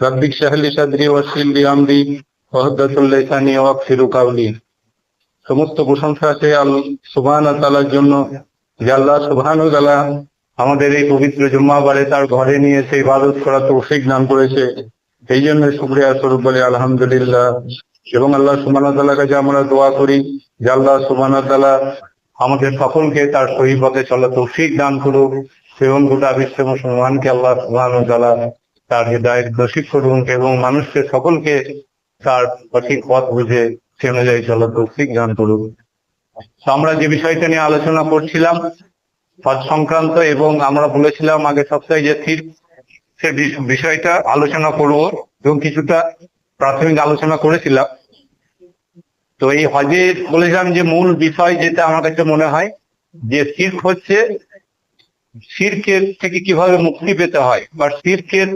رب اشرح لي صدري ويسر لي امري ওহদাতুল লিসানি ওয়াকফিরু কাউলি সমস্ত প্রশংসা আছে সুবহান তাআলার জন্য যে আল্লাহ সুবহান তাআলা আমাদের এই পবিত্র জুম্মাবারে তার ঘরে নিয়ে সেই ইবাদত করা তৌফিক দান করেছে এই জন্য শুকরিয়া স্বরূপ বলি আলহামদুলিল্লাহ এবং আল্লাহ সুবহান তাআলার কাছে আমরা দোয়া করি যে আল্লাহ সুবহান তাআলা আমাদের সকলকে তার সহি পথে চলা তৌফিক দান করুক এবং গোটা বিশ্ব মুসলমানকে আল্লাহ সুবহান তাআলা তার হৃদায়ত নসিব করুন এবং মানুষকে, সকলকে তার সঠিক পথ বুঝে সে অনুযায়ী চলা তৌফিক দান করুক তো আমরা যে বিষয়টা নিয়ে আলোচনা করছিলাম পথ সংক্রান্ত, এবং আমরা বলেছিলাম আগে সপ্তাহে যে স্থির সে বিষ- বিষয়টা আলোচনা করব এবং কিছুটা প্রাথমিক আলোচনা করেছিলাম। তো এই হজে বলেছিলাম যে মূল বিষয় যেটা আমার কাছে মনে হয়, যে শির্ক হচ্ছে শির্কের থেকে কীভাবে মুক্তি পেতে হয় বা শির্কের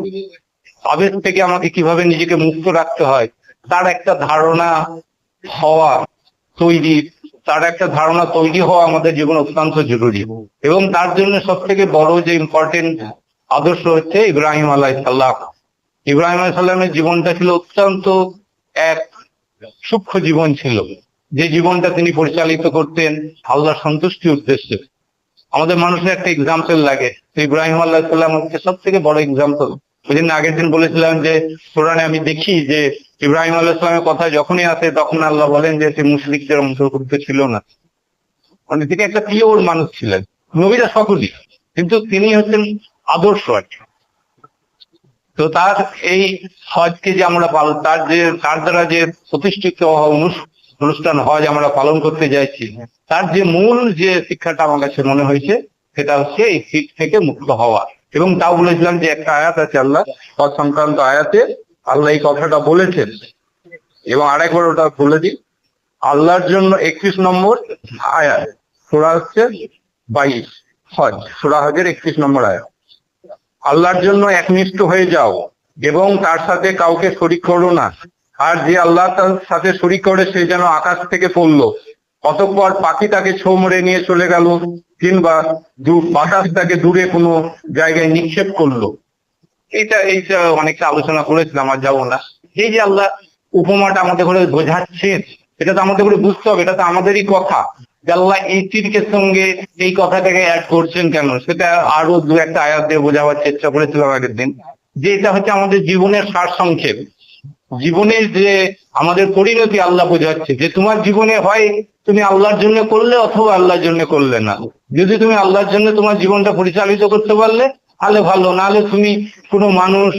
আবেগ থেকে আমাকে কীভাবে নিজেকে মুক্ত রাখতে হয়, তার একটা ধারণা হওয়া তৈরি, তার একটা ধারণা তৈরি হওয়া আমাদের জীবনে অত্যন্ত জরুরি এবং তার জন্য সব থেকে বড় যে ইম্পর্টেন্ট আদর্শ হচ্ছে ইব্রাহিম আলাহ সাল্লাম ইব্রাহিম আলাহ সাল্লামের জীবনটা ছিল অত্যন্ত এক সূক্ষ্ম জীবন ছিল। যে জীবনটা তিনি পরিচালিত করতেন আল্লাহ সন্তুষ্টির উদ্দেশ্যে। আমাদের মানুষের একটা এক্সাম্পল লাগে। ইব্রাহিম আল্লাহ সাল্লাম হচ্ছে সব থেকে বড় এক্সাম্পল ওই জন্য আগের দিন বলেছিলাম যে, কোরআনে আমি দেখি যে, ইব্রাহিম আল্লাহ সাল্লামের কথা যখনই আসে, তখন আল্লাহ বলেন যে, সে মুসলিকদের অন্তর্ভুক্ত ছিল না। মানে তিনি একটা পিওর মানুষ ছিলেন। নবীরা সকলই। কিন্তু তিনি হচ্ছেন আদর্শ আর। তো তার এই হজকে যে আমরা পালন তার যে, তার দ্বারা যে প্রতিষ্ঠিত হওয়া অনুষ্ঠান হজ আমরা পালন করতে যাচ্ছি। তার যে মূল যে শিক্ষাটা আমার কাছে মনে হয়েছে সেটা হচ্ছে এই শীত থেকে মুক্ত হওয়া। এবং তাও বলেছিলাম যে একটা আয়াত আছে আল্লাহ হজ সংক্রান্ত আয়াতে আল্লাহ এই কথাটা বলেছেন। এবং আরেকবার ওটা বলে দিই। আল্লাহর জন্য একত্রিশ নম্বর আয়াত সোরা হচ্ছে বাইশ। হজ সোরা হজের একত্রিশ নম্বর আয়াত। আল্লাহর জন্য একনিষ্ঠ হয়ে যাও এবং তার সাথে কাউকে শরিক করো না। আর যে আল্লাহ তার সাথে শরিক করে, সে যেন আকাশ থেকে পড়ল। অতঃপর পাখি তাকে ছো মরে নিয়ে চলে গেল। কিংবা বাতাস তাকে দূরে কোনো জায়গায় নিক্ষেপ করল। এটা এইটা অনেকটা আলোচনা করেছিলাম, আর যাব না। এই যে আল্লাহ উপমাটা আমাদের করে বোঝাচ্ছেন এটা তো আমাদের করে বুঝতে হবে, এটা তো আমাদেরই কথা। যে আল্লাহ এই তিরকের সঙ্গে এই কথাটাকে অ্যাড করছেন কেন? সেটা আরও দু একটা আয়াত দিয়ে বোঝাবার চেষ্টা করেছিলাম আগের দিন। যে এটা হচ্ছে আমাদের জীবনের সার সংক্ষেপ জীবনের যে আমাদের পরিণতি আল্লাহ বোঝাচ্ছে, যে তোমার জীবনে হয়, তুমি আল্লাহর জন্য করলে অথবা আল্লাহর জন্য করলে না। যদি তুমি আল্লাহর জন্য তোমার জীবনটা পরিচালিত করতে পারলে, তাহলে ভালো। নাহলে তুমি কোনো মানুষ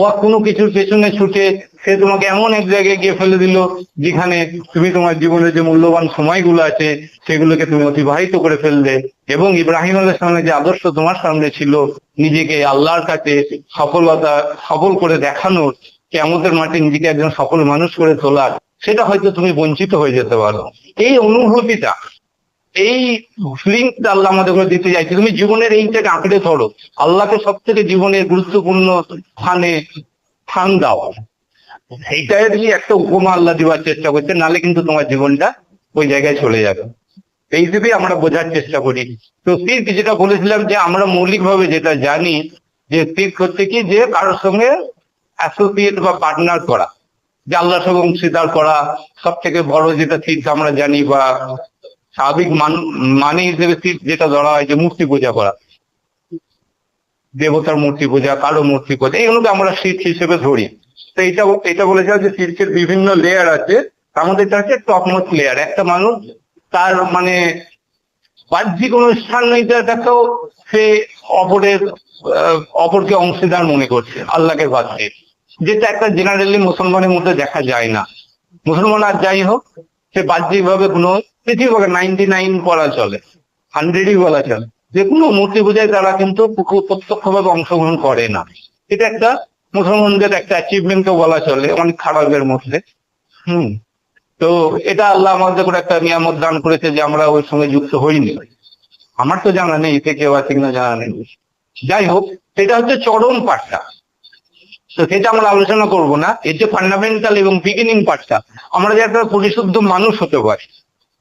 বা কোনো কিছুর পেছনে ছুটে সে তোমাকে এমন এক জায়গায় গিয়ে ফেলে দিল, যেখানে তুমি তোমার জীবনের যে মূল্যবান সময়গুলো আছে, সেগুলোকে তুমি অতিবাহিত করে ফেললে এবং ইব্রাহিম আলাহ সামনে যে আদর্শ তোমার সামনে ছিল, নিজেকে আল্লাহর কাছে সফলতা, সফল করে দেখানোর কেমতের মাঠে নিজেকে একজন সফল মানুষ করে তোলার, সেটা হয়তো তুমি বঞ্চিত হয়ে যেতে পারো। এই অনুভূতিটা, এই ফিলিংসটা আল্লাহ আমাদের করে দিতে চাইছে। তুমি জীবনের এইটাকে আঁকড়ে ধরো। আল্লাহকে সব থেকে জীবনের গুরুত্বপূর্ণ স্থানে স্থান দাও। এইটাই একটা উপমা আল্লাহ দিবার চেষ্টা করছে, নালে কিন্তু তোমার জীবনটা ওই জায়গায় চলে যাবে। এই হিসেবে আমরা বোঝার চেষ্টা করি। তো সির্ক যেটা বলেছিলাম যে আমরা মৌলিকভাবে যেটা জানি, যে সির্ক হচ্ছে কি? যে কারোর সঙ্গে অ্যাসোসিয়েট বা পার্টনার করা, যে আল্লাহর সঙ্গে অংশীদার করা সব থেকে বড় যেটা সির্ক আমরা জানি বা স্বাভাবিক মানে হিসেবে যেটা ধরা হয় যে মূর্তি পূজা করা। দেবতার মূর্তি পূজা, কারও মূর্তি পূজা, এগুলোকে আমরা শীত হিসেবে ধরি। তো এটা এটা বলেছে যে শীতের বিভিন্ন লেয়ার আছে। তার মধ্যে এটা হচ্ছে টপ মোস্ট লেয়ার একটা মানুষ তার মানে বাহ্যিক অনুষ্ঠান দেখেও সে অপরের অপরকে অংশীদার মনে করছে, আল্লাহকে দিয়ে যেটা একটা জেনারেলি মুসলমানের মধ্যে দেখা যায় না। মুসলমান আর যাই হোক, সে বাহ্যিক ভাবে কোনো পৃথিবীকে নাইনটি নাইন বলা চলে হান্ড্রেডই বলা চলে। যে কোনো মূর্তি পূজায় তারা কিন্তু প্রত্যক্ষ ভাবে অংশগ্রহণ করে না। এটা একটা মুসলমানদের একটা অ্যাচিভমেন্টও বলা চলে, অনেক খারাপের মধ্যে। হুম। তো এটা আল্লাহ আমাদের করে একটা নিয়ামত দান করেছে যে আমরা ওই সঙ্গে যুক্ত হইনি। আমার তো জানা নেই, এতে কেউ আছে কিনা জানা নেই। যাই হোক সেটা হচ্ছে চরম পাঠটা তো সেটা আমরা আলোচনা করব না। এর যে ফান্ডামেন্টাল এবং বিগিনিং পার্টটা আমরা যে একটা পরিশুদ্ধ মানুষ হতে পারি।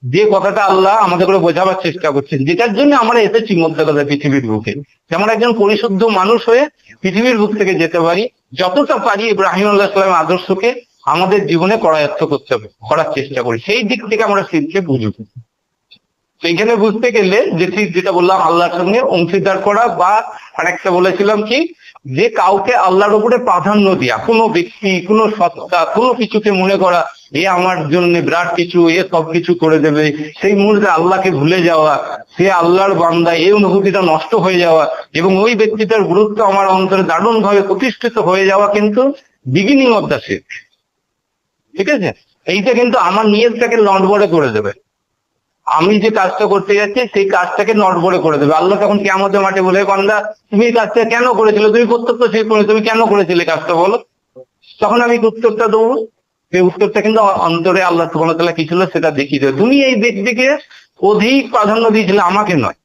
যে কথাটা আল্লাহ আমাদের করে বোঝাবার চেষ্টা করছেন, যেটার জন্য আমরা এসেছি মধ্যে কথা পৃথিবীর বুকে। যে আমরা একজন পরিশুদ্ধ মানুষ হয়ে পৃথিবীর বুক থেকে যেতে পারি, যতটা পারি ইব্রাহিম আল্লাহ সাল্লাম আদর্শকে আমাদের জীবনে করায়ত্ত করতে হবে, করার চেষ্টা করি। সেই দিক থেকে আমরা শিখকে বুঝব। সেইখানে বুঝতে গেলে যে ঠিক যেটা বললাম আল্লাহর সঙ্গে অংশীদার করা বা আরেকটা বলেছিলাম কি যে কাউকে আল্লাহর উপরে প্রাধান্য দেওয়া কোনো ব্যক্তি, কোনো সত্তা, কোনো কিছুকে মনে করা, এ আমার জন্য বিরাট কিছু, এ সব কিছু করে দেবে, সেই মুহূর্তে আল্লাহকে ভুলে যাওয়া, সে আল্লাহর বান্দা, এই অনুভূতিটা নষ্ট হয়ে যাওয়া, এবং ওই ব্যক্তিটার গুরুত্ব আমার অন্তরে দারুণ ভাবে প্রতিষ্ঠিত হয়ে যাওয়া কিন্তু বিগিনিং অফ দ্য শিখ ঠিক আছে? এইটা কিন্তু আমার নিয়তটাকে নড়বড়ে করে দেবে। আমি যে কাজটা করতে যাচ্ছি, সেই কাজটাকে নড়বড়ে করে দেবে। আল্লাহ তখন কে আমাদের মাঠে বলে কন্দা তুমি এই কাজটা কেন করেছিলে? তুমি প্রত্যেকটা সেই তুমি কেন করেছিলে কাজটা বলো? তখন আমি উত্তরটা দেবো। সেই উত্তরটা কিন্তু অন্তরে আল্লাহ সুবাহ কি ছিল সেটা দেখিয়ে দেবে। তুমি এই দেখ ব্যক্তিকে অধিক প্রাধান্য দিয়েছিলে আমাকে নয়।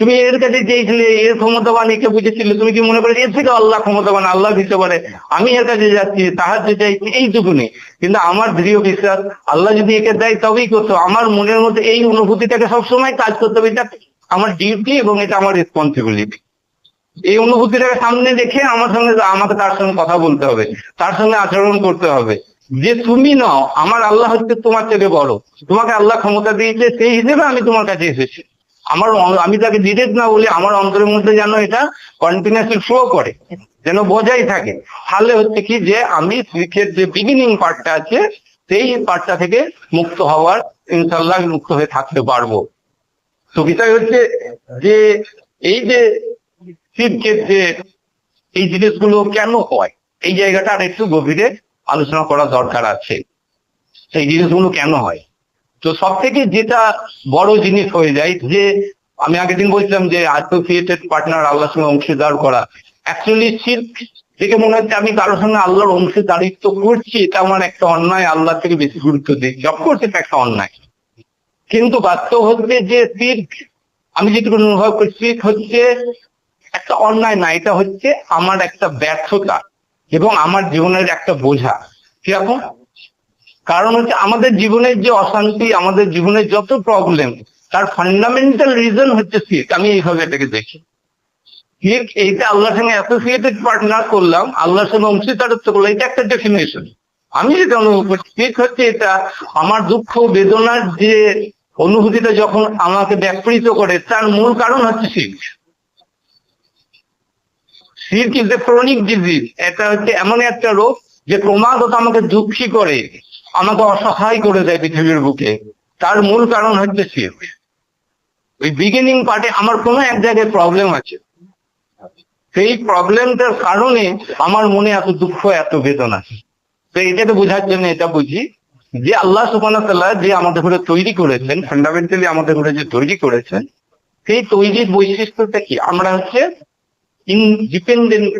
তুমি এর কাছে চেয়েছিলে এর ক্ষমতাবান, একে বুঝেছিলে, তুমি কি মনে করে, এর থেকে আল্লাহ ক্ষমতাবান, আল্লাহ দিতে পারে? আমি এর কাছে যাচ্ছি, তাহার যে চাইছি এইটুকুনি কিন্তু আমার দৃঢ় বিশ্বাস, আল্লাহ যদি একে দেয়, তবেই করতো আমার মনের মধ্যে এই অনুভূতিটাকে সবসময় কাজ করতে হবে এটা আমার ডিউটি এবং এটা আমার রেসপন্সিবিলিটি এই অনুভূতিটাকে সামনে রেখে আমার সঙ্গে, আমাকে তার সঙ্গে কথা বলতে হবে, তার সঙ্গে আচরণ করতে হবে। যে তুমি নাও, আমার আল্লাহ হচ্ছে তোমার থেকে বড়। তোমাকে আল্লাহ ক্ষমতা দিয়েছে, সেই হিসেবে আমি তোমার কাছে এসেছি। আমার আমি তাকে ডিরেক্ট না বলি, আমার অন্তরের মধ্যে যেন এটা কন্টিনিউসলি ফ্লো করে, যেন বজাই থাকে। তাহলে হচ্ছে কি যে আমি শিখের যে বিগিনিং পার্টটা আছে, সেই পার্টটা থেকে মুক্ত হওয়ার ইনশাল্লাহ মুক্ত হয়ে থাকতে পারব। তো বিষয় হচ্ছে যে এই যে শিবকের যে এই জিনিসগুলো কেন হয়, এই জায়গাটা আর একটু গভীরে আলোচনা করা দরকার আছে। সেই জিনিসগুলো কেন হয়? তো সব থেকে যেটা বড় জিনিস হয়ে যায় যে, আমি আগের দিন বলছিলাম যে অ্যাসোসিয়েটেড পার্টনার আল্লাহর সঙ্গে অংশীদার করা। অ্যাকচুয়ালি শিল্প দেখে মনে হচ্ছে আমি কারোর সঙ্গে আল্লাহর অংশীদারিত্ব করছি, এটা আমার একটা অন্যায় আল্লাহ থেকে বেশি গুরুত্ব দিচ্ছি অফকোর্স এটা একটা অন্যায়। কিন্তু বাস্তব হচ্ছে যে শির্ক, আমি যেটুকু অনুভব করছি হচ্ছে একটা অন্যায় না, এটা হচ্ছে আমার একটা ব্যর্থতা এবং আমার জীবনের একটা বোঝা। কীরকম? কারণ হচ্ছে আমাদের জীবনের যে অশান্তি, আমাদের জীবনের যত প্রবলেম তার ফান্ডামেন্টাল রিজন হচ্ছে শির্ক আমি এইভাবে এটাকে দেখি। শির্ক এইটা আল্লাহর সঙ্গে অ্যাসোসিয়েটেড পার্টনার করলাম, আল্লাহর সঙ্গে অংশীদারত্ব করলাম, এটা একটা ডেফিনেশন আমি যেটা অনুভব করছি হচ্ছে এটা আমার দুঃখ, বেদনার যে অনুভূতিটা যখন আমাকে ব্যাপৃত করে, তার মূল কারণ হচ্ছে শির্ক শির্ক ইজ এ ক্রনিক ডিজিজ এটা হচ্ছে এমন একটা রোগ যে ক্রমাগত আমাকে দুঃখী করে। আমাকে অসহায় করে দেয় পৃথিবীর বুকে। তার মূল কারণ হচ্ছে শির্ক ওই বিগিনিং পার্টে আমার কোনো এক জায়গায় প্রবলেম আছে। সেই প্রবলেমটার কারণে আমার মনে এত দুঃখ, এত বেদনা। তো এটাকে বোঝার জন্য এটা বুঝি যে আল্লাহ ওয়া যে আমাদের ঘরে তৈরি করেছেন ফান্ডামেন্টালি আমাদের ঘরে যে তৈরি করেছেন, সেই তৈরির বৈশিষ্ট্যটা কি? আমরা হচ্ছে ইনডিপেন্ডেন্ট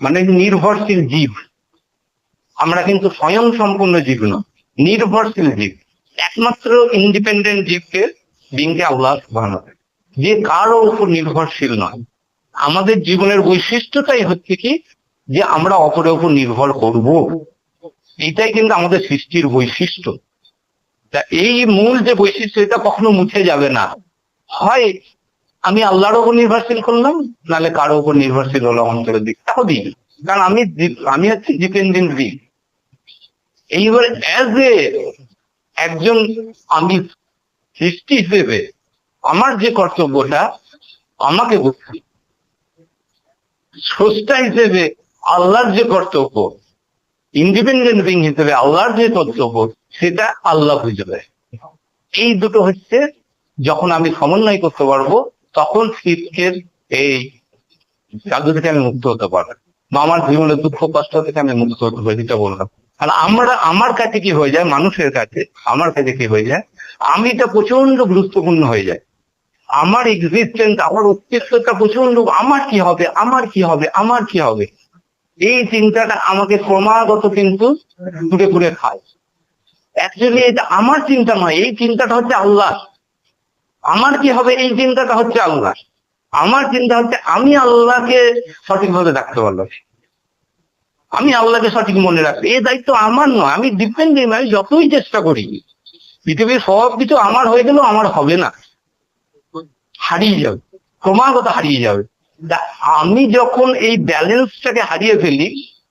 মানে নির্ভরশীল জীব। আমরা কিন্তু স্বয়ং সম্পূর্ণ জীব নয় নির্ভরশীল জীব। একমাত্র ইন্ডিপেন্ডেন্ট জীবকে বিংকে আল্লাহ সুবহানাহু যে কারও উপর নির্ভরশীল নয়। আমাদের জীবনের বৈশিষ্ট্যটাই হচ্ছে কি? যে আমরা অপরের উপর নির্ভর করব। এটাই কিন্তু আমাদের সৃষ্টির বৈশিষ্ট্য। তা এই মূল যে বৈশিষ্ট্য, এটা কখনো মুছে যাবে না। হয় আমি আল্লাহর উপর নির্ভরশীল করলাম, নাহলে কারও উপর নির্ভরশীল হলো অন্তরের দিক। তাও দিই কারণ আমি আমি হচ্ছে ডিপেন্ডেন্ট দিই এইবার অ্যাজ এ একজন আমি সৃষ্টি হিসেবে আমার যে কর্তব্যটা, আমাকে বুঝতে। স্রষ্টা হিসেবে আল্লাহর যে কর্তব্য ইন্ডিপেন্ডেন্ট বিং হিসেবে আল্লাহর যে কর্তব্য, সেটা আল্লাহ বুঝবে এই দুটো হচ্ছে, যখন আমি সমন্বয় করতে পারব, তখন শীতকের এই জাদু থেকে আমি মুক্ত হতে পারব বা আমার জীবনের দুঃখ কষ্ট থেকে আমি মুক্ত হতে পারি যেটা বললাম আর আমরা, আমার কাছে কি হয়ে যায়? মানুষের কাছে, আমার কাছে কি হয়ে যায়? আমি এটা প্রচণ্ড গুরুত্বপূর্ণ হয়ে যায়। আমার এক্সিস্টেন্স আমার অস্তিত্বটা প্রচণ্ড আমার কি হবে? আমার কি হবে? আমার কি হবে? এই চিন্তাটা আমাকে ক্রমাগত কিন্তু কুড়ে কুড়ে খায়। অ্যাকচুয়ালি এটা আমার চিন্তা নয়, এই চিন্তাটা হচ্ছে আল্লাহ। আমার কি হবে? এই চিন্তাটা হচ্ছে আল্লাহ। আমার চিন্তা হচ্ছে আমি আল্লাহকে সঠিকভাবে রাখতে পারলাম আমি আল্লাহকে সঠিক মনে রাখতে এই দায়িত্ব আমার নয়, আমি ডিপেন্ডেন্ট আমি যতই চেষ্টা করি, পৃথিবীর সব কিছু আমার হয়ে গেলেও আমার হবে না। হারিয়ে যাবে। ক্রমাগত হারিয়ে যাবে। আমি যখন এই ব্যালেন্সটাকে হারিয়ে ফেলি,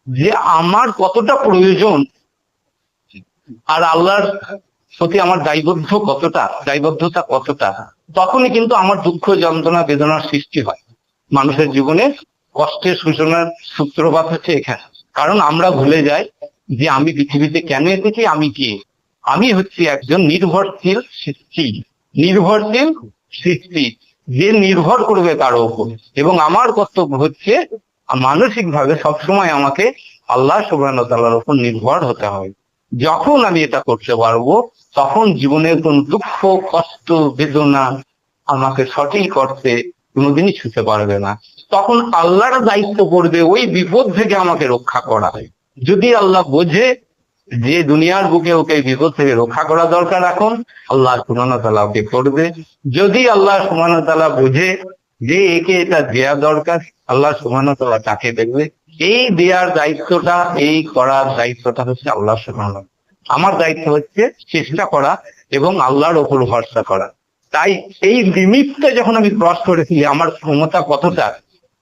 যে আমার কতটা প্রয়োজন, আর আল্লাহর প্রতি আমার দায়বদ্ধ কতটা, দায়বদ্ধতা কতটা, তখনই কিন্তু আমার দুঃখ, যন্ত্রণা, বেদনার সৃষ্টি হয়। মানুষের জীবনে কষ্টের সূচনার সূত্রপাত হচ্ছে এখানে। কারণ আমরা ভুলে যাই যে আমি পৃথিবীতে কেন এসেছি, আমি কি? আমি হচ্ছি একজন নির্ভরশীল সৃষ্টি। নির্ভরশীল সৃষ্টি, যে নির্ভর করবে তার উপর। এবং আমার কর্তব্য হচ্ছে মানসিক ভাবে সবসময় আমাকে আল্লাহ সুবাহ তাল্লার উপর নির্ভর হতে হবে যখন আমি এটা করতে পারব, তখন জীবনের কোন দুঃখ, কষ্ট, বেদনা আমাকে সঠিক করতে কোনোদিনই ছুতে পারবে না। তখন আল্লাহর দায়িত্ব পড়বে, ওই বিপদ থেকে আমাকে রক্ষা করা। যদি আল্লাহ বোঝে যে দুনিয়ার বুকে ওকে বিপদ থেকে রক্ষা করা দরকার, এখন আল্লাহ সুমানা তালা ওকে করবে। যদি আল্লাহ সুমানা তালা বুঝে যে একে এটা দেয়া দরকার, আল্লাহ সুমানা তালা তাকে দেখবে। এই দেয়ার দায়িত্বটা, এই করার দায়িত্বটা হচ্ছে আল্লাহ সুমানা আমার দায়িত্ব হচ্ছে চেষ্টা করা এবং আল্লাহর ওপর ভরসা করা। তাই এই লিমিটটা যখন আমি ক্রস করেছি, আমার ক্ষমতা কতটা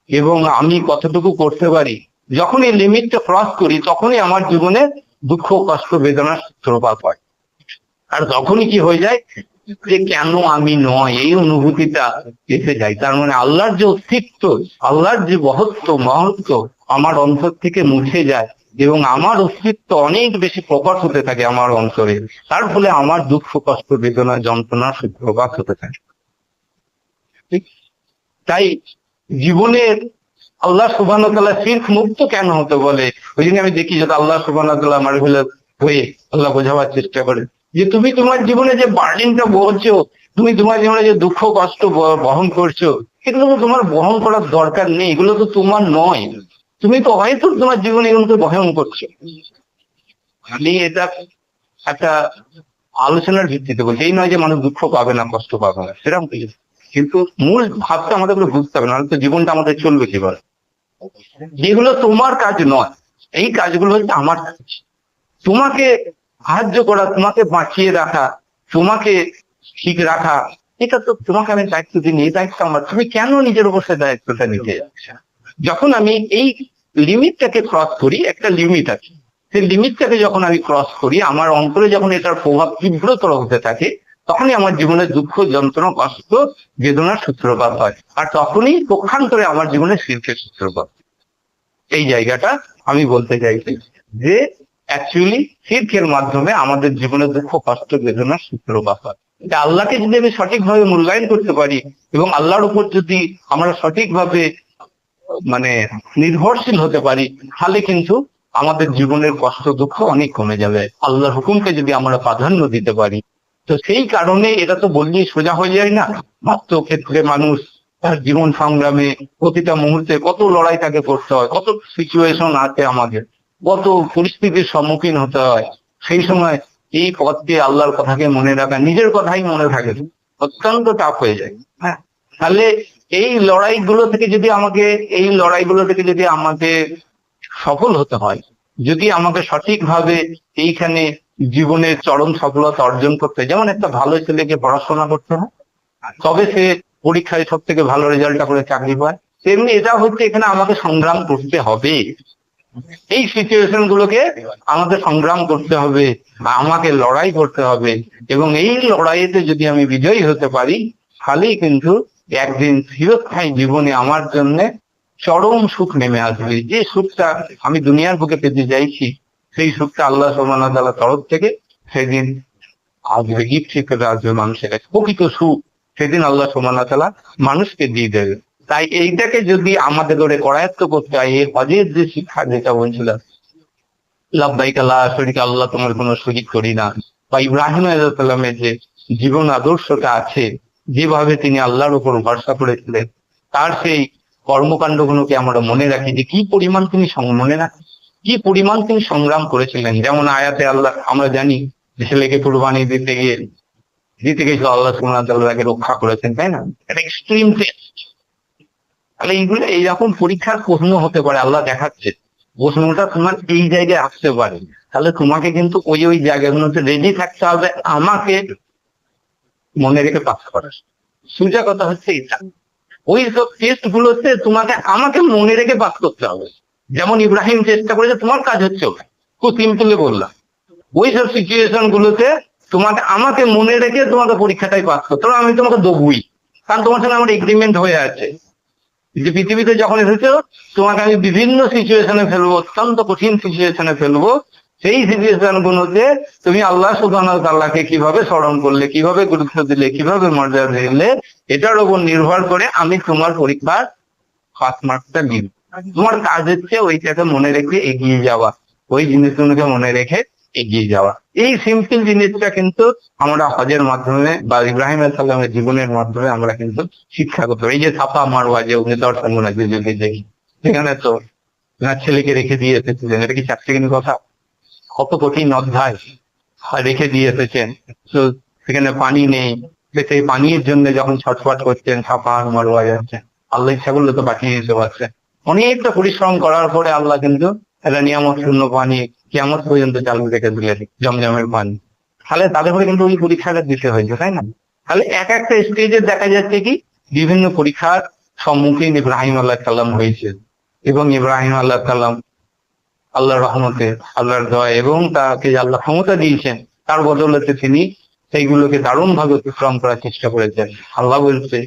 এবং আমি কতটুকু করতে পারি? যখন এই লিমিটটা ক্রস করি, তখনই আমার জীবনে দুঃখ, কষ্ট, বেদনার সূত্রপাত হয়। আর তখনই কি হয়ে যায়? যে কেন আমি নয়? এই অনুভূতিটা এসে যায়। তার মানে আল্লাহর যে অস্তিত্ব, আল্লাহর যে বহত্ব মহত্ব আমার অন্তর থেকে মুছে যায় এবং আমার অস্তিত্ব অনেক বেশি প্রকট হতে থাকে আমার অন্তরে। তার ফলে আমার দুঃখ, কষ্ট, বেদনা, যন্ত্রণার সূত্রপাত হতে থাকে? তাই জীবনের আল্লাহ সুবাহ শির্ক মুক্ত কেন হতে বলে? ওই জন্য আমি দেখি যে আল্লাহ সুবাহ হয়ে আল্লাহ বোঝাবার চেষ্টা করে। যে তুমি তোমার জীবনে যে বার্ডিনটা বলছো তুমি তোমার জীবনে যে দুঃখ, কষ্ট বহন করছ, এগুলো তো তোমার বহন করার দরকার নেই, এগুলো তো তোমার নয়। তুমি তো হয়তো তোমার জীবনে এগুলোকে বহন করছ। আমি এটা একটা আলোচনার ভিত্তিতে বলছি, এই নয় যে মানুষ দুঃখ পাবে না, কষ্ট পাবে না, সেরকম কিছু। কিন্তু মূল ভাবটা আমাদেরগুলো বুঝতে হবে, নাহলে তো জীবনটা আমাদের চলবে কীভাবে? যেগুলো তোমার কাজ নয়, এই কাজগুলো হচ্ছে আমার কাজ। তোমাকে সাহায্য করা, তোমাকে বাঁচিয়ে রাখা, তোমাকে ঠিক রাখা, এটা তো তোমাকে আমি দায়িত্ব দিই এই দায়িত্ব আমার। তুমি কেন নিজের উপর সে দায়িত্বটা নিতে যখন আমি এই লিমিটটাকে ক্রস করি, একটা লিমিট আছে, সেই লিমিটটাকে যখন আমি ক্রস করি, আমার অন্তরে যখন এটার প্রভাব তীব্রতর হতে থাকে তখনই আমার জীবনে দুঃখ, যন্ত্রণা, কষ্ট, বেদনার সূত্রপাত হয়। আর তখনই পক্ষান্তরে আমার জীবনে শিল্পের সূত্রপাত। এই জায়গাটা আমি বলতে চাইছি যে অ্যাকচুয়ালি শিল্পের মাধ্যমে আমাদের জীবনে দুঃখ, কষ্ট, বেদনার সূত্রপাত হয়। আল্লাহকে যদি আমি সঠিকভাবে মূল্যায়ন করতে পারি এবং আল্লাহর উপর যদি আমরা সঠিকভাবে মানে নির্ভরশীল হতে পারি, তাহলে কিন্তু আমাদের জীবনের কষ্ট, দুঃখ অনেক কমে যাবে। আল্লাহর হুকুমকে যদি আমরা প্রাধান্য দিতে পারি তো সেই কারণে এটা তো বললেই সোজা হয়ে যায় না। মাত্র ক্ষেত্রে মানুষ তার জীবন সংগ্রামে প্রতিটা মুহূর্তে কত লড়াই তাকে করতে হয়, কত সিচুয়েশন আছে আমাদের, কত পরিস্থিতির সম্মুখীন হতে হয়। সেই সময় এই পথকে আল্লাহর কথাকে মনে রাখা, নিজের কথাই মনে থাকে, অত্যন্ত টাফ হয়ে যায়। হ্যাঁ তাহলে এই লড়াইগুলো থেকে যদি আমাকে, এই লড়াইগুলো থেকে যদি আমাকে সফল হতে হয়, যদি আমাকে সঠিকভাবে এইখানে জীবনের চরম সফলতা অর্জন করতে যেমন একটা ভালো ছেলেকে পড়াশোনা করতে হয়, তবে সে পরীক্ষায় সব থেকে ভালো রেজাল্টটা করে চাকরি পায়। তেমনি এটা হচ্ছে এখানে আমাকে সংগ্রাম করতে হবে। এই সিচুয়েশন গুলোকে আমাকে সংগ্রাম করতে হবে আমাকে লড়াই করতে হবে। এবং এই লড়াইতে যদি আমি বিজয়ী হতে পারি, তাহলেই কিন্তু একদিন চিরস্থায়ী জীবনে আমার জন্য চরম সুখ নেমে আসবে। যে সুখটা আমি দুনিয়ার বুকে পেতে চাইছি সেই সুখটা আল্লাহ সোমানা তরফ থেকে সেদিন আসবে গিফট হিসেবে আসবে মানুষের কাছে প্রকৃত সুখ, সেদিন আল্লাহ সোমানা তালা মানুষকে দিয়ে দেবে। তাই এইটাকে যদি আমাদের ধরে করায়ত্ত করতে হয়, এই হজের যে শিক্ষা যেটা বলছিলাম লাভবাইক আল্লাহ শরীর আল্লাহ তোমার কোনো শরিক করি না। বা ইব্রাহিম আলাইসাল্লামের যে জীবন আদর্শটা আছে, যেভাবে তিনি আল্লাহর উপর ভরসা করেছিলেন, তার সেই কর্মকাণ্ড গুলোকে আমরা মনে রাখি যে কি পরিমাণ তিনি মনে রাখি কি পরিমাণ তিনি সংগ্রাম করেছিলেন? যেমন আয়াতে আল্লাহ, আমরা জানি যে ছেলেকে কুরবানি দিতে গিয়ে, দিতে গেছিল আল্লাহ তাকে রক্ষা করেছেন, তাই না? এটা এক্সট্রিম টেস্ট তাহলে এইগুলো এইরকম পরীক্ষার প্রশ্ন হতে পারে, আল্লাহ দেখাচ্ছে। প্রশ্নটা তোমার এই জায়গায় আসতে পারে। তাহলে তোমাকে কিন্তু ওই ওই জায়গাগুলোতে রেডি থাকতে হবে, আমাকে মনে রেখে পাস করার সোজা কথা হচ্ছে এটা। ওই সব টেস্ট গুলোতে তোমাকে, আমাকে মনে রেখে পাস করতে হবে। যেমন ইব্রাহিম চেষ্টা করেছে, তোমার কাজ হচ্ছে খুব সিম্পলি বললাম। ওই সব সিচুয়েশন গুলোতে তোমাকে, আমাকে মনে রেখে তোমাকে পরীক্ষাটাই পাস করতে হবে। আমি তোমাকে দেবই। কারণ তোমার সঙ্গে আমার এগ্রিমেন্ট হয়ে আছে। যে পৃথিবীতে যখন এসেছ, তোমাকে আমি বিভিন্ন সিচুয়েশনে ফেলব, অত্যন্ত কঠিন সিচুয়েশনে ফেলব। সেই সিচুয়েশন গুলোতে তুমি আল্লাহ সুবহান আল্লাহকে কীভাবে স্মরণ করলে, কীভাবে গুরুত্ব দিলে, কীভাবে মর্যাদা দিলে, এটার উপর নির্ভর করে আমি তোমার পরীক্ষার ফার্স্ট মার্কটা দিব তোমার কাজ হচ্ছে ওইটাকে মনে রেখে এগিয়ে যাওয়া, ওই জিনিসগুলোকে মনে রেখে এগিয়ে যাওয়া। এই সিম্পল জিনিসটা কিন্তু আমরা হজের মাধ্যমে বা ইব্রাহিম সাল্লামের জীবনের মাধ্যমে আমরা কিন্তু শিক্ষা করতে এই যে ছাপা মারোয়া যে উনি দর্শনগুলো যদি দেখি সেখানে তো ছেলেকে রেখে দিয়ে এসেছিলেন, এটা কি চার সেকেন্ড কথা? কত কঠিন অধ্যায়। রেখে দিয়ে এসেছেন। তো সেখানে পানি নেই। সেই পানির জন্য যখন ছটফট করছেন ছাপা মারোয়া যাচ্ছে। আল্লাহ ইচ্ছাগুলো তো পাঠিয়ে দিতে পারছে অনেকটা পরিশ্রম করার পরে আল্লাহ কিন্তু একটা নিয়ামত শূন্য পানি কিয়ামত পর্যন্ত চালু রেখে দিলেন, জমজমের পানি তাহলে তাদের করে কিন্তু ওই পরীক্ষাটা দিতে হয়েছে, তাই না? তাহলে এক একটা স্টেজে দেখা যাচ্ছে কি, বিভিন্ন পরীক্ষার সম্মুখীন ইব্রাহিম আল্লাহ কালাম হয়েছে এবং ইব্রাহিম আল্লাহ কালাম আল্লাহর রহমতে, আল্লাহর দয়া এবং তাকে যে আল্লাহ ক্ষমতা দিয়েছেন, তার বদলতে তিনি সেইগুলোকে দারুণ ভাবে অতিক্রম করার চেষ্টা করেছেন। আল্লাহ বলছে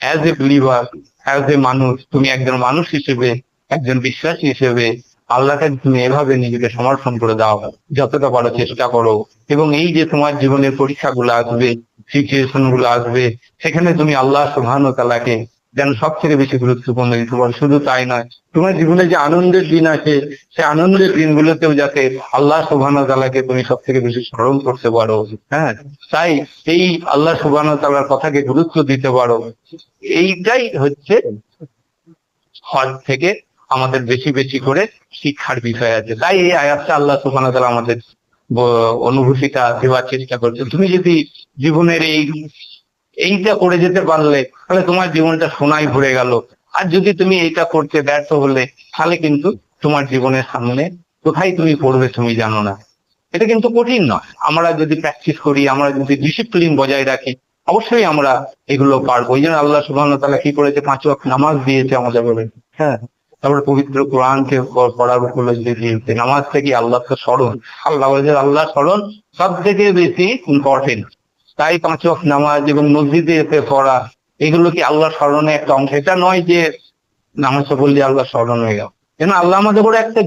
as a believer as a মানুষ, তুমি একজন মানুষ হিসেবে, একজন বিশ্বাসী হিসেবে আল্লাহকে তুমি এভাবে নিজেকে সমর্পণ করে দাও, যতটা পারো চেষ্টা করো। এবং এই যে তোমার জীবনের পরীক্ষাগুলো আসবে সিচুয়েশনগুলো আসবে, সেখানে তুমি আল্লাহ সুহান তালাকে যেন সব থেকে বেশি গুরুত্বপূর্ণ দিতে পারো শুধু তাই নয়, তোমার জীবনে যে আনন্দের দিন আছে, সে আনন্দের দিনগুলোতেও যাতে আল্লাহ সুবহান তালাকে তুমি সব থেকে বেশি স্মরণ করতে পারো। হ্যাঁ তাই এই আল্লাহ সুবহান তালার কথাকে গুরুত্ব দিতে পারো। এইটাই হচ্ছে হজ থেকে আমাদের বেশি বেশি করে শিক্ষার বিষয় আছে। তাই এই আয়াতটা আল্লাহ সুবহানাহু ওয়া তাআলা আমাদের অনুভূতিটা দেওয়ার চেষ্টা করছে। তুমি যদি জীবনের এই এইটা করে যেতে পারলে তাহলে তোমার জীবনটা সোনায় ভরে গেল। আর যদি তুমি এইটা করতে ব্যর্থ হলে তাহলে কিন্তু তোমার জীবনের সামনে কোথায় তুমি পড়বে তুমি জানো না। এটা কিন্তু কঠিন নয়। আমরা যদি প্র্যাকটিস করি আমরা যদি ডিসিপ্লিন বজায় রাখি অবশ্যই আমরা এগুলো পারব। ওই জন্য আল্লাহ সুবহান তাআলা কি করেছে? পাঁচ ওয়াক্ত নামাজ দিয়েছে আমাদের বলে। হ্যাঁ। তারপরে পবিত্র কোরআনকে পড়ার যে দিয়েছে। নামাজ থেকে আল্লাহ তো স্মরণ। আল্লাহ বলেছে আল্লাহ স্মরণ সব থেকে বেশি ইম্পর্টেন্ট তাই পাঁচ ওয়াক্ত নামাজ এবং মসজিদে এসে পড়া, এগুলো কি আল্লাহ স্মরণে একটা অংশ? এটা নয় যে নামাজ পড়লে আল্লাহ স্মরণ হয়ে গেল কেন? আল্লাহ আমাদের করে একটা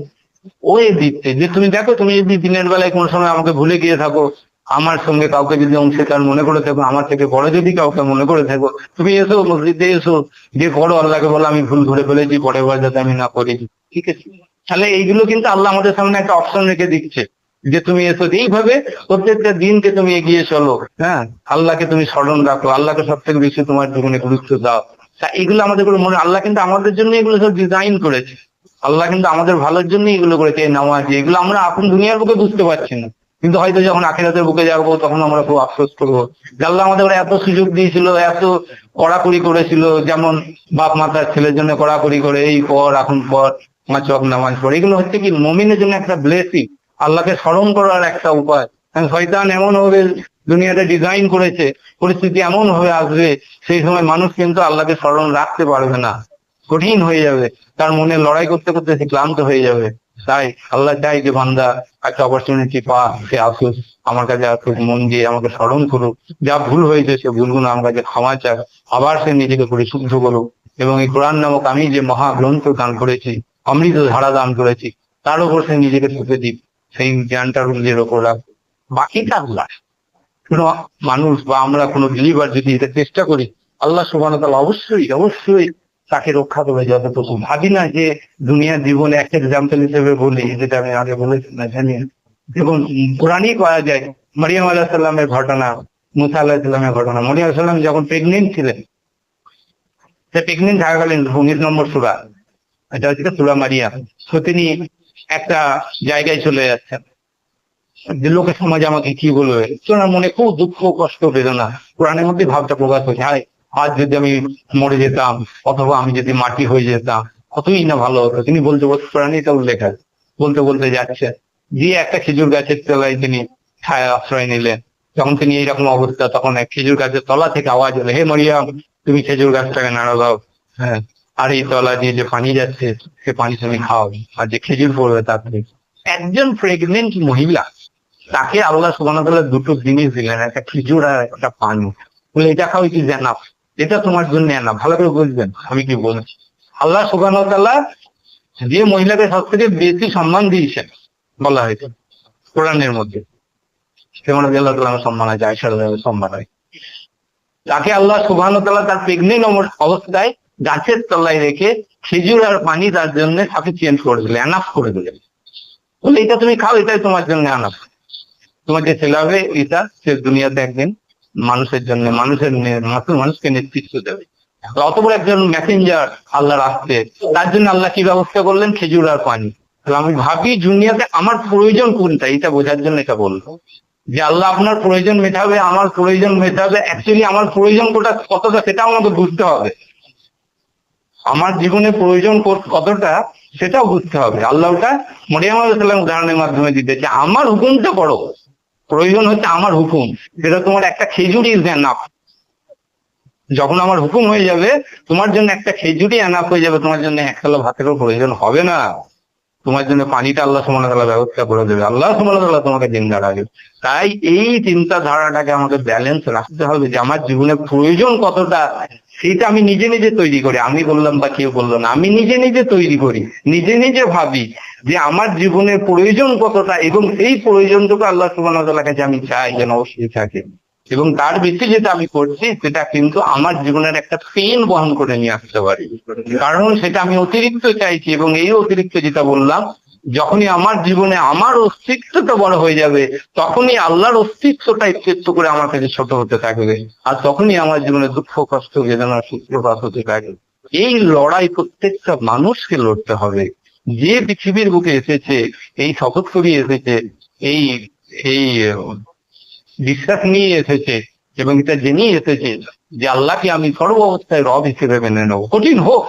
ওয়ে দিচ্ছে যে তুমি দেখো, তুমি যদি দিনের বেলায় কোনো সময় আমাকে ভুলে গিয়ে থাকো, আমার সঙ্গে কাউকে যদি অংশীদার মনে করে থাকো, আমার থেকে বড় যদি কাউকে মনে করে থাকো, তুমি এসো, মসজিদে এসো যে করো আল্লাহকে বলো, আমি ভুল ধরে ফেলেছি, পরের বার যাতে আমি না করি। ঠিক আছে? তাহলে এইগুলো কিন্তু আল্লাহ আমাদের সামনে একটা অপশন রেখে দিচ্ছে। যে তুমি এসো এইভাবে প্রত্যেকটা দিনকে তুমি এগিয়ে চলো। হ্যাঁ? আল্লাহকে তুমি স্মরণ রাখো। আল্লাহকে সব থেকে বেশি তোমার জীবনে গুরুত্ব দাও। তা এগুলো আমাদের করে মনে আল্লাহ কিন্তু আমাদের জন্য এগুলো সব ডিজাইন করেছে। আল্লাহ কিন্তু আমাদের ভালোর জন্য এগুলো করেছে নামাজ। এগুলো আমরা আপন দুনিয়ার বুকে বুঝতে পারছি না। কিন্তু হয়তো যখন আখেরাতের বুকে যাব, তখন আমরা খুব আফসোস করব। আল্লাহ আমাদের এত সুযোগ দিয়েছিল, এত কড়াকড়ি করেছিল। যেমন বাপ মাতার ছেলের জন্য কড়াকড়ি করে, এই পর, এখন পর, পাঁচ নামাজ পড়ে। এগুলো হচ্ছে কি, মমিনের জন্য একটা ব্লেসিং আল্লাহকে স্মরণ করার একটা উপায়। শয়তান এমন হবে দুনিয়াটা ডিজাইন করেছে, পরিস্থিতি এমন ভাবে আসবে, সেই সময় মানুষ কিন্তু আল্লাহকে স্মরণ রাখতে পারবে না। কঠিন হয়ে যাবে। তার মনে লড়াই করতে করতে সে ক্লান্ত হয়ে যাবে। তাই আল্লাহ চাই যে বান্দা একটা অপরচুনিটি পা, সে আসুক আমার কাছে আসুক, মন দিয়ে আমাকে স্মরণ করুক। যা ভুল হয়েছে সে ভুলগুলো আমার কাছে ক্ষমা চাক। আবার সে নিজেকে পরিশুদ্ধ করুক। এবং এই কোরআন নামক আমি যে মহাগ্রন্থ দান করেছি, অমৃত ধারা দান করেছি, তার উপর সে নিজেকে ঠুকে দিক। সেই জ্ঞানটা নিজের ওপর রাখ বাকিটা আল্লাহ। কোনো মানুষ বা আমরা কোনো বিলিভার যদি এটা চেষ্টা করি, আল্লাহ সুবাহ অবশ্যই অবশ্যই তাকে রক্ষা করে যতটুকু। ভাবি না যে দুনিয়ার জীবনে একটা এক্সাম্পল হিসেবে বলি, যেটা আমি আগে বলেছি না, জানি। এবং কোরআনই করা যায়, মারিয়াম আলাহ সাল্লামের ঘটনা, মুসা আল্লাহ সাল্লামের ঘটনা। মরিয়াম সাল্লাম যখন প্রেগনেন্ট ছিলেন, সে প্রেগনেন্ট থাকাকালীন উনিশ নম্বর সুরা। এটা হচ্ছে সুরা মারিয়া তিনি একটা জায়গায় চলে যাচ্ছেন যে লোকের সমাজ আমাকে কি বলবে? ওনার মনে খুব দুঃখ, কষ্ট, বেদনা। কোরআনের মধ্যে ভাবটা প্রকাশ হয়েছে হায় আজ যদি আমি মরে যেতাম, অথবা আমি যদি মাটি হয়ে যেতাম, কতই না ভালো হতো। তিনি বলতে বলতে কোরআনে এটা উল্লেখ আছে। বলতে বলতে যাচ্ছে। দিয়ে একটা খেজুর গাছের তলায় তিনি ছায়া আশ্রয় নিলেন। যখন তিনি এইরকম অবস্থা, তখন এক খেজুর গাছের তলা থেকে আওয়াজ হলো হে মরিয়াম, তুমি খেজুর গাছটাকে নাড়া দাও। হ্যাঁ। আর এই তলা দিয়ে যে পানি যাচ্ছে, সে পানি তুমি খাও। আর যে খেজুর পড়বে তার থেকে। একজন প্রেগনেন্ট মহিলা, তাকে আল্লাহ সুবাহ দুটো জিনিস দিলেন, একটা খেজুর আর একটা পানি। বলে, এটা খাও কি জানা এটা তোমার জন্য এনা ভালো করে বুঝবেন, আমি কি বলছি? আল্লাহ সুবাহ যে মহিলাকে সব থেকে বেশি সম্মান দিয়েছেন, বলা হয়েছে কোরআনের মধ্যে সেমন আল্লাহ তালা সম্মান আয়সা সম্মান হয় তাকে আল্লাহ সুবাহ তার প্রেগনেন্ট অবস্থায় গাছের তলায় রেখে খেজুর আর পানি তার জন্য সাফিসিয়েন্ট করে দিলে অ্যানাফ করে দিলে। বলে, এটা তুমি খাও, এটাই তোমার জন্য অ্যানাফ তোমার যে ছেলে হবে, এটা সে দুনিয়াতে একদিন মানুষের জন্য, মানুষের মানুষকে নেতৃত্ব দেবে। অত বড় একজন মেসেঞ্জার আল্লাহর আসতে তার জন্য আল্লাহ কি ব্যবস্থা করলেন? খেজুর আর পানি। তাহলে আমি ভাবি, দুনিয়াতে আমার প্রয়োজন কোনটা? এটা বোঝার জন্য এটা বলব যে আল্লাহ আপনার প্রয়োজন মেটাবে, আমার প্রয়োজন মেটাবে অ্যাকচুয়ালি আমার প্রয়োজন কোটা কতটা সেটা আমাকে বুঝতে হবে। আমার জীবনে প্রয়োজন কতটা, সেটাও বুঝতে হবে। আল্লাহ ওটা মরিয়াম উদাহরণের মাধ্যমে দিতেছে আমার হুকুমটা বড় প্রয়োজন হচ্ছে আমার হুকুম। সেটা তোমার একটা খেজুরি ইজ যখন আমার হুকুম হয়ে যাবে, তোমার জন্য একটা খেজুরি এনাফ হয়ে যাবে, তোমার জন্য এক একতলা ভাতেরও প্রয়োজন হবে না। তোমার জন্য পানিটা আল্লাহ সুমান ব্যবস্থা করে দেবে। আল্লাহ সুমান তোমাকে জিন্দা রাখবে। তাই এই চিন্তাধারাটাকে আমাকে ব্যালেন্স রাখতে হবে যে আমার জীবনে প্রয়োজন কতটা সেটা আমি নিজে নিজে তৈরি করি। আমি বললাম বা কেউ বলল না। আমি নিজে নিজে তৈরি করি, নিজে নিজে ভাবি যে আমার জীবনের প্রয়োজন কতটা এবং সেই প্রয়োজনটুকু আল্লাহ সুবান কাছে আমি চাই যেন অবশ্যই থাকে। এবং তার বেশি যেটা আমি করছি, সেটা কিন্তু আমার জীবনের একটা পেন বহন করে নিয়ে আসতে পারি। কারণ সেটা আমি অতিরিক্ত চাইছি এবং এই অতিরিক্ত যেটা বললাম যখনই আমার জীবনে আমার অস্তিত্বটা বড় হয়ে যাবে, তখনই আল্লাহর অস্তিত্বটা একটু করে আমার কাছে ছোট হতে থাকবে। আর তখনই আমার জীবনে দুঃখ, কষ্ট বেদনার সূত্রপাত হতে থাকবে। এই লড়াই প্রত্যেকটা মানুষকে লড়তে হবে। যে পৃথিবীর বুকে এসেছে, এই শপথ করিয়ে এসেছে, এই এই বিশ্বাস নিয়ে এসেছে এবং এটা জেনেই এসেছে যে আল্লাহকে আমি সর্ব অবস্থায় রব হিসেবে মেনে নেব। কঠিন হোক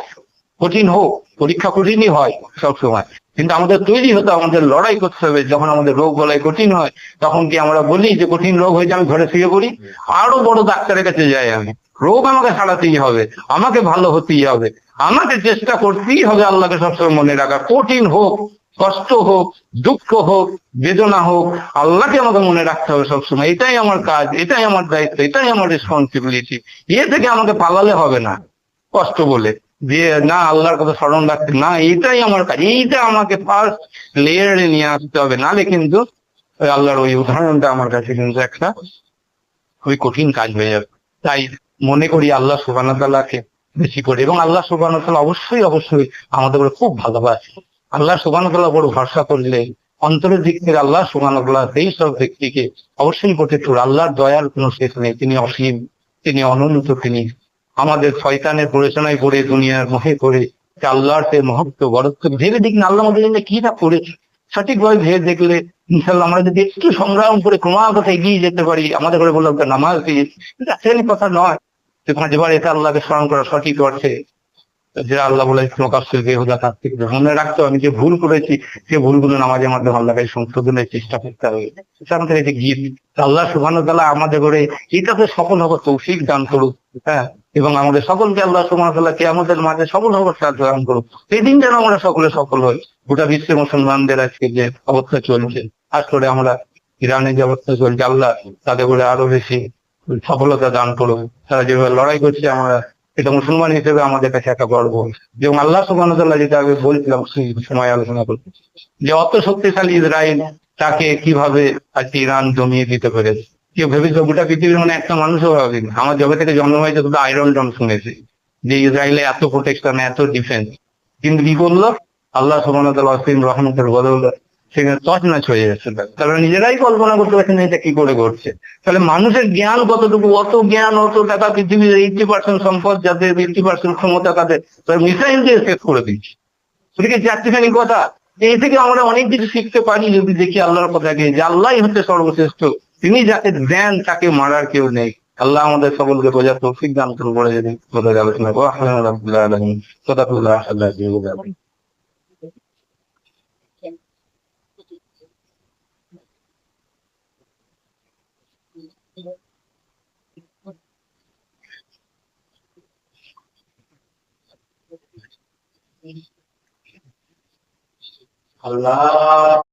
কঠিন হোক, পরীক্ষা কঠিনই হয় সবসময়। কিন্তু আমাদের তৈরি হতে আমাদের লড়াই করতে হবে। যখন আমাদের রোগ বলাই কঠিন হয়, তখন কি আমরা বলি যে কঠিন রোগ হয়েছে, আমি ঘরে শুয়ে পড়ি? আরও বড় ডাক্তারের কাছে যাই আমি। রোগ আমাকে সারাতেই হবে, আমাকে ভালো হতেই হবে। আমাকে চেষ্টা করতেই হবে আল্লাহকে সবসময় মনে রাখা। কঠিন হোক, কষ্ট হোক, দুঃখ হোক, বেদনা হোক, আল্লাহকে আমাকে মনে রাখতে হবে সবসময়। এটাই আমার কাজ, এটাই আমার দায়িত্ব, এটাই আমার রেসপন্সিবিলিটি এ থেকে আমাকে পালালে হবে না, কষ্ট বলে। যে না, আল্লাহর কথা স্মরণ রাখতে, না, এইটাই আমার কাজ, এইটা আমাকে ফার্স্ট লেয়ারে নিয়ে আসতে হবে। নালে কিন্তু আল্লাহর ওই উদাহরণটা আমার কাছে কিন্তু একটা খুবই কঠিন কাজ হয়ে যাবে। তাই মনে করি আল্লাহ সুবাহ তাল্লাহকে বেশি করে, এবং আল্লাহ সুবাহ তাল্লাহ অবশ্যই অবশ্যই আমাদের উপরে খুব ভালোবাসে। আল্লাহ সুবাহ তাল্লাহ বড় ভরসা করলে অন্তরের দিক থেকে আল্লাহ সুবাহ তাল্লাহ সেই সব ব্যক্তিকে অবশ্যই করতে আল্লাহর দয়ার কোনো শেষ নেই। তিনি অসীম, তিনি অনন্ত, তিনি আমাদের শয়তানের পড়াশোনায় পড়ে দুনিয়ার মহে করে আল্লাহর সে মহত্ব বরত্ব ভেবে দেখিনি, আল্লাহ আমাদের কি না করেছে। সঠিকভাবে ভেবে দেখলে ইনশাল্লাহ আমরা যদি একটু সংগ্রাম করে ক্রমাগত এগিয়ে যেতে পারি, আমাদের করে বললাম নামাজ দিয়ে কথা নয়। যে পাঁচবার এটা আল্লাহকে স্মরণ করা সঠিক অর্থে যে আল্লাহ বলে বেহুদা তার থেকে মনে রাখতে আমি যে ভুল করেছি, সে ভুলগুলো নামাজের মাধ্যমে আল্লাহকে সংশোধনের চেষ্টা করতে হবে। এটা আমাদের এই যে গীত আল্লাহ সুবহান তাআলা আমাদের করে এটাতে সফল হব তৌফিক দান করুক হ্যাঁ? এবং আমাদের সকলকে আল্লাহ তাআলা কে আমাদের মাঝে সফল হব সাহায্য দান করুক। সেই দিন যেন আমরা সকলে সফল হই। গোটা বিশ্বের মুসলমানদের আজকে যে অবস্থা চলছে আজ করে আমরা ইরানের যে অবস্থা চলছে, আল্লাহ তাদের করে আরও বেশি সফলতা দান করুক। তারা যেভাবে লড়াই করছে, আমরা এটা মুসলমান হিসেবে আমাদের কাছে একটা গর্ব। এবং আল্লাহ তাআলা যেটা আগে বলছিলাম সেই সময় আলোচনা করতে, যে অত শক্তিশালী ইসরায়েল তাকে কীভাবে আজকে ইরান জমিয়ে দিতে পেরেছে। কেউ ভেবেছে গোটা পৃথিবীর মানে একটা মানুষও ভাবেনি আমার জবে থেকে জন্ম হয়েছে শুধু আয়রন ডম শুনেছি, যে ইসরায়েলে এত প্রোটেকশন এত ডিফেন্স কিন্তু কি করল? আল্লাহ তাআলা অসীম রহমতের বদৌলত সেখানে তছনছ হয়ে যাচ্ছে। তারা নিজেরাই কল্পনা করতে পারছে না এটা কি করে ঘটছে। তাহলে মানুষের জ্ঞান কতটুকু? অত জ্ঞান, অত টাকা, পৃথিবীর এইটি পার্সেন্ট সম্পদ, যাদের এইটি পার্সেন্ট ক্ষমতা তাদের। মিসাইল দিয়ে শেষ করে দিচ্ছে। এটা কি চারটিখানি কথা? এই থেকে আমরা অনেক কিছু শিখতে পারি যদি দেখি আল্লাহর কথাকে যে আল্লাহ হচ্ছে সর্বশ্রেষ্ঠ। তিনি যাকে দেন, তাকে মারার কেউ নেই। আল্লাহ আমাদের সকলকে বোঝার তৌফিক দান বলে যদি কথা আলোচনা আলহামদুলিল্লাহ আলমিন। সদাকুল্লাহ আল্লাহ আল্লাহ